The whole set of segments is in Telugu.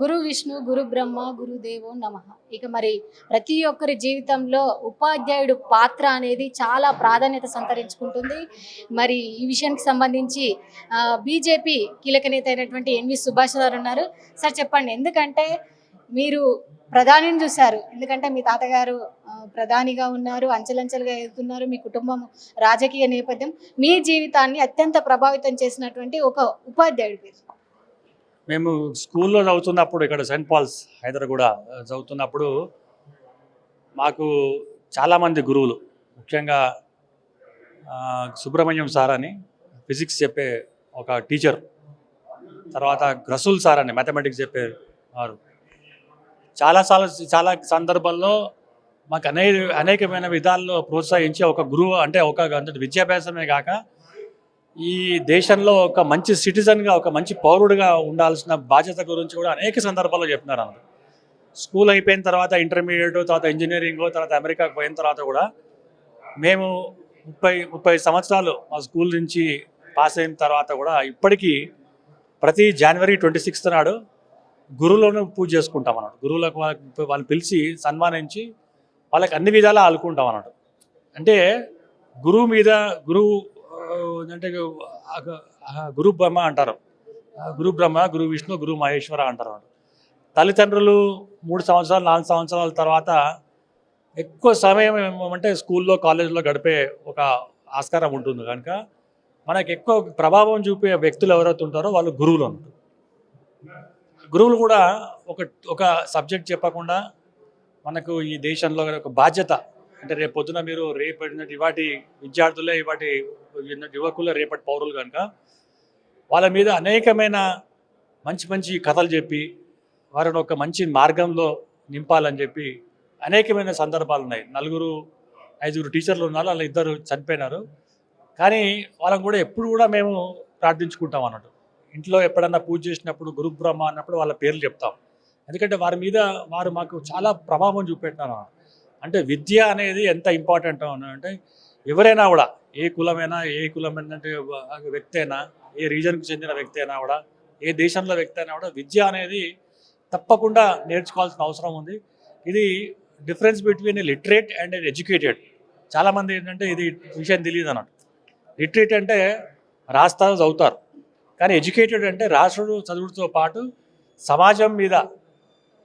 గురు విష్ణు గురు బ్రహ్మ గురుదేవో నమ. ఇక మరి ప్రతి ఒక్కరి జీవితంలో ఉపాధ్యాయుడు పాత్ర అనేది చాలా ప్రాధాన్యత సంతరించుకుంటుంది. మరి ఈ విషయానికి సంబంధించి బీజేపీ కీలక నేత అయినటువంటి ఎన్వి సుభాష్ గారు ఉన్నారు. సార్ చెప్పండి ఎందుకంటే మీరు ప్రధానిని చూశారు. ఎందుకంటే మీ తాతగారు ప్రధానిగా ఉన్నారు అంచెలంచెలుగా ఎదుగుతున్నారు. మీ కుటుంబం రాజకీయ నేపథ్యం మీ జీవితాన్ని అత్యంత ప్రభావితం చేసినటువంటి ఒక ఉపాధ్యాయుడి పేరు మేము స్కూల్లో చదువుతున్నప్పుడు ఇక్కడ సెయింట్ పాల్స్ హైదరాబాద్ చదువుతున్నప్పుడు మాకు చాలామంది గురువులు ముఖ్యంగా సుబ్రహ్మణ్యం సార్ అని ఫిజిక్స్ చెప్పే ఒక టీచర్ తర్వాత గ్రసుల్ సార్ అని మ్యాథమెటిక్స్ చెప్పే వారు. చాలా చాలా చాలా సందర్భాల్లో మాకు అనే అనేకమైన విధాల్లో ప్రోత్సహించి ఒక గురువు అంటే ఒక అంతటి విద్యాభ్యాసమే కాక ఈ దేశంలో ఒక మంచి సిటిజన్గా ఒక మంచి పౌరుడిగా ఉండాల్సిన బాధ్యత గురించి కూడా అనేక సందర్భాల్లో చెప్తున్నారు అన్నమాట స్కూల్ అయిపోయిన తర్వాత ఇంటర్మీడియట్ తర్వాత ఇంజనీరింగ్ తర్వాత అమెరికాకు పోయిన తర్వాత కూడా మేము ముప్పై ముప్పై సంవత్సరాలు మా స్కూల్ నుంచి పాస్ అయిన తర్వాత కూడా ఇప్పటికీ ప్రతి జనవరి ట్వంటీ సిక్స్త్ నాడు గురువులను పూజ చేసుకుంటాం అన్నాడు గురువులకు వాళ్ళకి వాళ్ళని పిలిచి సన్మానించి వాళ్ళకి అన్ని విధాలా ఆలుకుంటాం అన్నాడు అంటే గురువు మీద గురువు అంటే గురు బ్రహ్మ అంటారు. గురు బ్రహ్మ గురు విష్ణు గురు మహేశ్వర అంటారు తల్లిదండ్రులు మూడు సంవత్సరాలు నాలుగు సంవత్సరాల తర్వాత ఎక్కువ సమయం ఏమంటే స్కూల్లో కాలేజీలో గడిపే ఒక ఆస్కారం ఉంటుంది కనుక మనకు ఎక్కువ ప్రభావం చూపే వ్యక్తులు ఎవరైతే ఉంటారో వాళ్ళు గురువులు ఉంటారు గురువులు కూడా ఒక ఒక సబ్జెక్ట్ చెప్పకుండా మనకు ఈ దేశంలో ఒక బాధ్యత అంటే రేపు పొద్దున మీరు రేపటి ఇవాటి విద్యార్థులే ఇవాటి యువకులే రేపటి పౌరులు కనుక వాళ్ళ మీద అనేకమైన మంచి మంచి కథలు చెప్పి వారిని ఒక మంచి మార్గంలో నింపాలని చెప్పి అనేకమైన సందర్భాలు ఉన్నాయి. నలుగురు ఐదుగురు టీచర్లు ఉన్నారు వాళ్ళ ఇద్దరు చనిపోయినారు. కానీ వాళ్ళని కూడా ఎప్పుడు కూడా మేము ప్రార్థించుకుంటాం అన్నట్టు. ఇంట్లో ఎప్పుడన్నా పూజ చేసినప్పుడు గురు బ్రహ్మ అన్నప్పుడు వాళ్ళ పేర్లు చెప్తాం. ఎందుకంటే వారి మీద వారు మాకు చాలా ప్రభావం చూపెట్టినారు. అంటే విద్య అనేది ఎంత ఇంపార్టెంట్ అంటే ఎవరైనా కూడా ఏ కులమైనా ఏ కులమైన వ్యక్తి అయినా ఏ రీజన్కి చెందిన వ్యక్తి అయినా కూడా ఏ దేశంలో వ్యక్తి అయినా కూడా విద్య అనేది తప్పకుండా నేర్చుకోవాల్సిన అవసరం ఉంది. ఇది difference between literate and educated. చాలామంది ఏంటంటే ఇది విషయం తెలియదు అన్నట్టు. లిటరేట్ అంటే రాస్తారు చదువుతారు. కానీ ఎడ్యుకేటెడ్ అంటే రాష్ట్రుడు చదువుతో పాటు సమాజం మీద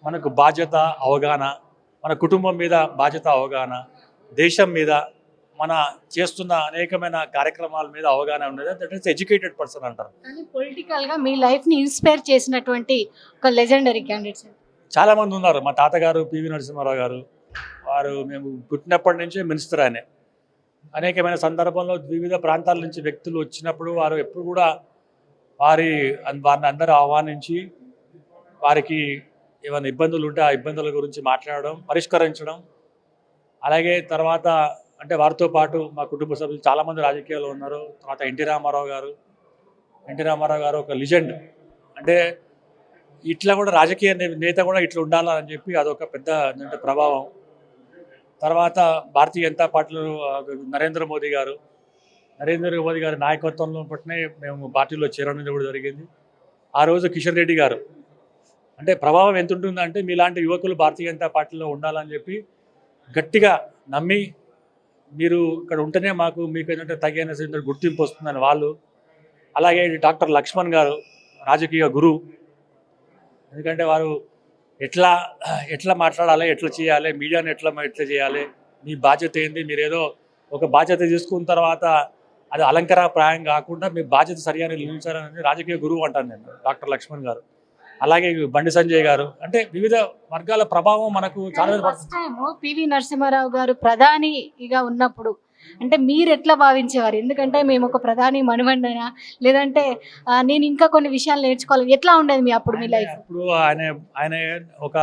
మనకు బాధ్యత అవగాహన మన కుటుంబం మీద బాధ్యత అవగాహన దేశం మీద మన చేస్తున్న అనేకమైన కార్యక్రమాల మీద అవగాహన ఉన్నది దట్ ఈస్ ఎడ్యుకేటెడ్ పర్సన్ అంటారు. పొలిటికల్గా మీ లైఫ్ని ఇన్స్పైర్ చేసినటువంటి ఒక లెజెండరీ క్యాండిడేట్స్ చాలా మంది ఉన్నారు. మా తాతగారు పివి నరసింహారావు గారు. వారు మేము పుట్టినప్పటి నుంచే మినిస్టర్ ఆయనే. అనేకమైన సందర్భంలో వివిధ ప్రాంతాల నుంచి వ్యక్తులు వచ్చినప్పుడు వారు ఎప్పుడు కూడా వారి వారిని అందరూ ఆహ్వానించి వారికి ఏమైనా ఇబ్బందులు ఉంటే ఆ ఇబ్బందుల గురించి మాట్లాడడం పరిష్కరించడం. అలాగే తర్వాత అంటే వారితో పాటు మా కుటుంబ సభ్యులు చాలామంది రాజకీయాల్లో ఉన్నారు. తర్వాత ఎన్టీ రామారావు గారు. ఎన్టీ రామారావు గారు ఒక లిజెండ్. అంటే ఇట్లా కూడా రాజకీయ నేత కూడా ఇట్లా ఉండాలని చెప్పి అదొక పెద్ద అంటే ప్రభావం. తర్వాత భారతీయ జనతా పార్టీలో నరేంద్ర మోదీ గారు. నరేంద్ర మోదీ గారి నాయకత్వంలో పట్టినే మేము పార్టీలో చేరడం కూడా జరిగింది. ఆ రోజు కిషన్ రెడ్డి గారు అంటే ప్రభావం ఎంత ఉంటుందంటే మీలాంటి యువకులు భారతీయ జనతా పార్టీలో ఉండాలని చెప్పి గట్టిగా నమ్మి మీరు ఇక్కడ ఉంటేనే మాకు మీకు ఏంటంటే తగిన గుర్తింపు వస్తుందని వాళ్ళు. అలాగే డాక్టర్ లక్ష్మణ్ గారు రాజకీయ గురువు ఎందుకంటే వారు ఎట్లా ఎట్లా మాట్లాడాలి ఎట్లా చేయాలి మీడియాని ఎట్లా ఎట్లా చేయాలి మీ బాధ్యత ఏంది మీరేదో ఒక బాధ్యత తీసుకున్న తర్వాత అది అలంకారప్రాయం కాకుండా మీ బాధ్యత సరిగా నిర్వహించాలని రాజకీయ గురువు అంటాను నేను డాక్టర్ లక్ష్మణ్ గారు. అలాగే బండి సంజయ్ గారు. అంటే వివిధ వర్గాల ప్రభావం మనకు చాలా పివి నరసింహారావు గారు ప్రధానిగా ఉన్నప్పుడు అంటే మీరు ఎట్లా భావించేవారు? ఎందుకంటే మేము ఒక ప్రధాని మనుమండనా లేదంటే నేను ఇంకా కొన్ని విషయాలు నేర్చుకోవాలి. ఎట్లా ఉండేది మీ అప్పుడు మీ లైఫ్? అప్పుడు ఆయన ఆయన ఒక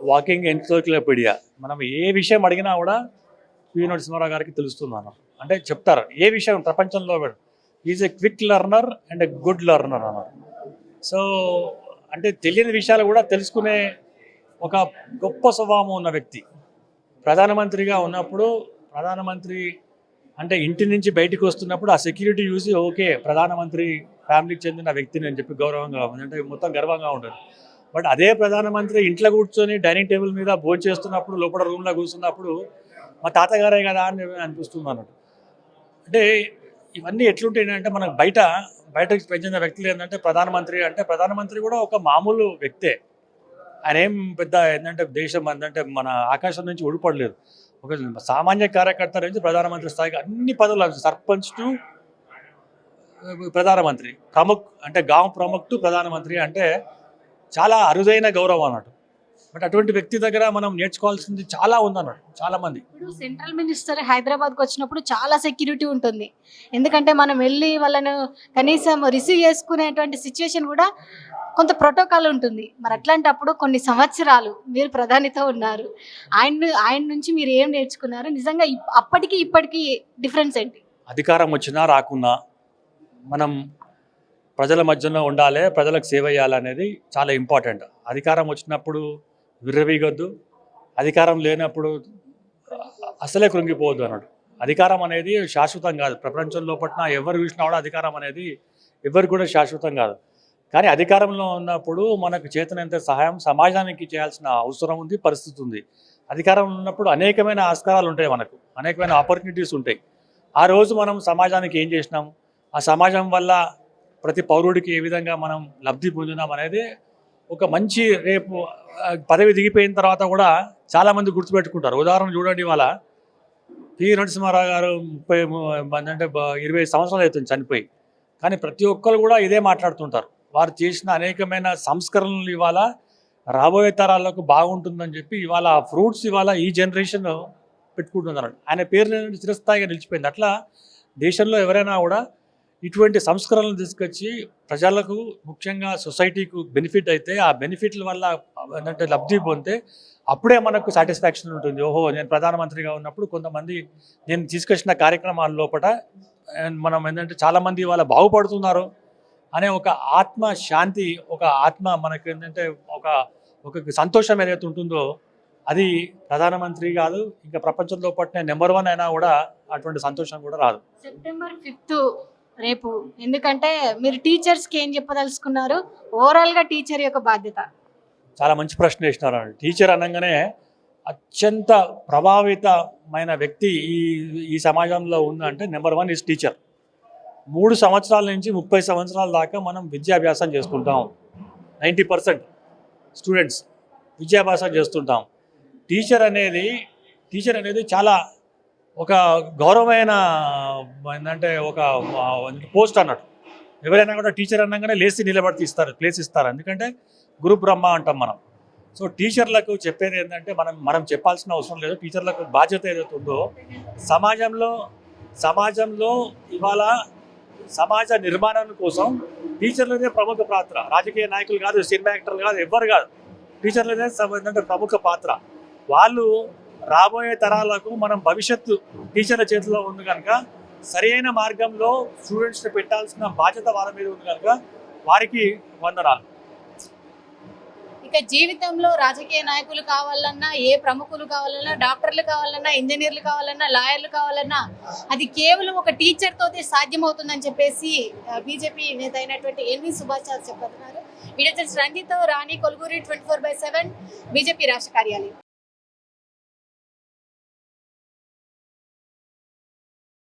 వాకింగ్ ఎన్సైక్లోపీడియా. మనం ఏ విషయం అడిగినా కూడా పివి నరసింహారావు గారికి తెలుస్తుంది మనం. అంటే చెప్తారు ఏ విషయం ప్రపంచంలో is a quick learner and a good learner అన్నారు. సో అంటే తెలియని విషయాలు కూడా తెలుసుకునే ఒక గొప్ప స్వభావం ఉన్న వ్యక్తి. ప్రధానమంత్రిగా ఉన్నప్పుడు ప్రధానమంత్రి అంటే ఇంటి నుంచి బయటకు వస్తున్నప్పుడు ఆ సెక్యూరిటీ చూసి ఓకే ప్రధానమంత్రి ఫ్యామిలీకి చెందిన వ్యక్తిని అని చెప్పి గౌరవంగా ఉంది. అంటే మొత్తం గర్వంగా ఉండదు బట్ అదే ప్రధానమంత్రి ఇంట్లో కూర్చొని డైనింగ్ టేబుల్ మీద భోజనం చేస్తున్నప్పుడు లోపల రూమ్లో కూర్చున్నప్పుడు మా తాతగారే కదా అని అనిపిస్తుంది అన్నట్టు. అంటే ఇవన్నీ ఎట్లుంటాయంటే మనకు బయట బయటకు పెంచిన వ్యక్తులు ఏంటంటే ప్రధానమంత్రి అంటే ప్రధానమంత్రి కూడా ఒక మామూలు వ్యక్తే. ఆయన ఏం పెద్ద ఏంటంటే దేశం ఏంటంటే మన ఆకాశం నుంచి ఊడిపడలేదు. ఒక సామాన్య కార్యకర్త నుంచి ప్రధానమంత్రి స్థాయికి అన్ని పదవులు సర్పంచ్ టు ప్రధానమంత్రి. ప్రముఖ్ అంటే గాం ప్రముఖ్ టు ప్రధానమంత్రి అంటే చాలా అరుదైన గౌరవం అన్నట్టు. బట్ అటువంటి వ్యక్తి దగ్గర మనం నేర్చుకోవాల్సింది చాలా ఉందన్నట్టు చాలా మంది. ఇప్పుడు సెంట్రల్ మినిస్టర్ హైదరాబాద్కి వచ్చినప్పుడు చాలా సెక్యూరిటీ ఉంటుంది. ఎందుకంటే మనం వెళ్ళి వాళ్ళను కనీసం రిసీవ్ చేసుకునేటువంటి సిచ్యువేషన్ కూడా కొంత ప్రోటోకాల్ ఉంటుంది. మరి అట్లాంటప్పుడు కొన్ని సంవత్సరాలు మీరు ప్రధానితో ఉన్నారు. ఆయన ఆయన నుంచి మీరు ఏం నేర్చుకున్నారు? నిజంగా అప్పటికి ఇప్పటికి డిఫరెన్స్ ఏంటి? అధికారం వచ్చినా రాకున్నా మనం ప్రజల మధ్యలో ఉండాలి ప్రజలకు సేవ చేయాలనేది చాలా ఇంపార్టెంట్. అధికారం వచ్చినప్పుడు విర్రవీగొద్దు. అధికారం లేనప్పుడు అసలే కృంగిపోవద్దు అన్నాడు. అధికారం అనేది శాశ్వతం కాదు. ప్రపంచంలో పట్ల ఎవరు చూసినా కూడా అధికారం అనేది ఎవరు కూడా శాశ్వతం కాదు. కానీ అధికారంలో ఉన్నప్పుడు మనకు చేతనంత సహాయం సమాజానికి చేయాల్సిన అవసరం ఉంది పరిస్థితి ఉంది. అధికారంలో ఉన్నప్పుడు అనేకమైన ఆస్కారాలు ఉంటాయి మనకు. అనేకమైన ఆపర్చునిటీస్ ఉంటాయి. ఆ రోజు మనం సమాజానికి ఏం చేసినాం? ఆ సమాజం వల్ల ప్రతి పౌరుడికి ఏ విధంగా మనం లబ్ధి పొందినాం అనేది ఒక మంచి రేపు పదవి దిగిపోయిన తర్వాత కూడా చాలామంది గుర్తుపెట్టుకుంటారు. ఉదాహరణ చూడండి ఇవాళ పి. నరసింహారావు గారు ముప్పై అంటే ఇరవై సంవత్సరాలు అవుతుంది చనిపోయి. కానీ ప్రతి ఒక్కరు కూడా ఇదే మాట్లాడుతుంటారు. వారు చేసిన అనేకమైన సంస్కరణలు ఇవాళ రాబోయే తరాలకు బాగుంటుందని చెప్పి ఇవాళ ఫ్రూట్స్ ఇవాళ ఈ జనరేషన్ పెట్టుకుంటున్నారు. ఆయన పేరు చిరస్థాయిగా నిలిచిపోయింది. అట్లా దేశంలో ఎవరైనా కూడా ఇటువంటి సంస్కరణలు తీసుకొచ్చి ప్రజలకు ముఖ్యంగా సొసైటీకు బెనిఫిట్ అయితే ఆ బెనిఫిట్ల వల్ల ఏంటంటే లబ్ధి పొందితే అప్పుడే మనకు సాటిస్ఫాక్షన్ ఉంటుంది. ఓహో నేను ప్రధానమంత్రిగా ఉన్నప్పుడు కొంతమంది నేను తీసుకొచ్చిన కార్యక్రమాల లోపల మనం ఏంటంటే చాలామంది ఇవాళ బాగుపడుతున్నారు అనే ఒక ఆత్మ శాంతి ఒక ఆత్మ మనకు ఏంటంటే ఒక ఒక సంతోషం ఏదైతే ఉంటుందో అది ప్రధానమంత్రి కాదు ఇంకా ప్రపంచంలో పట్టిన నెంబర్ వన్ అయినా కూడా అటువంటి సంతోషం కూడా రాదు. సెప్టెంబర్ ఫిఫ్త్ రేపు. ఎందుకంటే మీరు టీచర్స్కి ఏం చెప్పదలుచుకున్నారు? ఓవరాల్గా టీచర్ యొక్క బాధ్యత. చాలా మంచి ప్రశ్న వేసినారు టీచర్ అనగానే అత్యంత ప్రభావితమైన వ్యక్తి ఈ ఈ సమాజంలో ఉందంటే నెంబర్ వన్ ఇస్ టీచర్ మూడు సంవత్సరాల నుంచి ముప్పై సంవత్సరాల దాకా మనం విద్యాభ్యాసం చేస్తుంటాం నైంటీ పర్సెంట్ స్టూడెంట్స్ విద్యాభ్యాసం చేస్తుంటాం. టీచర్ అనేది టీచర్ అనేది చాలా ఒక గౌరవమైన ఏంటంటే ఒక పోస్ట్ అన్నట్టు ఎవరైనా కూడా టీచర్ అనగానే లేచి నిలబడి ఇస్తారు ప్లేస్ ఇస్తారు. ఎందుకంటే గురు బ్రహ్మ అంటాం మనం. సో టీచర్లకు చెప్పేది ఏంటంటే మనం మనం చెప్పాల్సిన అవసరం లేదు. టీచర్లకు బాధ్యత ఏదైతే ఉందో సమాజంలో సమాజంలో ఇవాళ సమాజ నిర్మాణం కోసం టీచర్లనే ప్రముఖ పాత్ర. రాజకీయ నాయకులు కాదు సినిమా యాక్టర్లు కాదు ఎవ్వరు కాదు. టీచర్లనే ప్రముఖ పాత్ర. వాళ్ళు రాబోయే తరాలకు మనం భవిష్యత్తు టీచర్ల చేతిలో ఉంది కనుక సరైన మార్గంలో స్టూడెంట్స్ని పెట్టాల్సిన బాధ్యత వాళ్ళ మీద ఉంది కనుక వారికి వందనాలు. ఇక జీవితంలో రాజకీయ నాయకులు కావాలన్నా ఏ ప్రముఖులు కావాలన్నా డాక్టర్లు కావాలన్నా ఇంజనీర్లు కావాలన్నా లాయర్లు కావాలన్నా అది కేవలం ఒక టీచర్తో సాధ్యమవుతుందని చెప్పేసి బీజేపీ నేత అయినటువంటి ఎన్వి సుభాష్ చంద్ర చెప్తున్నారు video Ranjith Rani Koluguri twenty four by seven BJP రాష్ట్ర కార్యాలయం.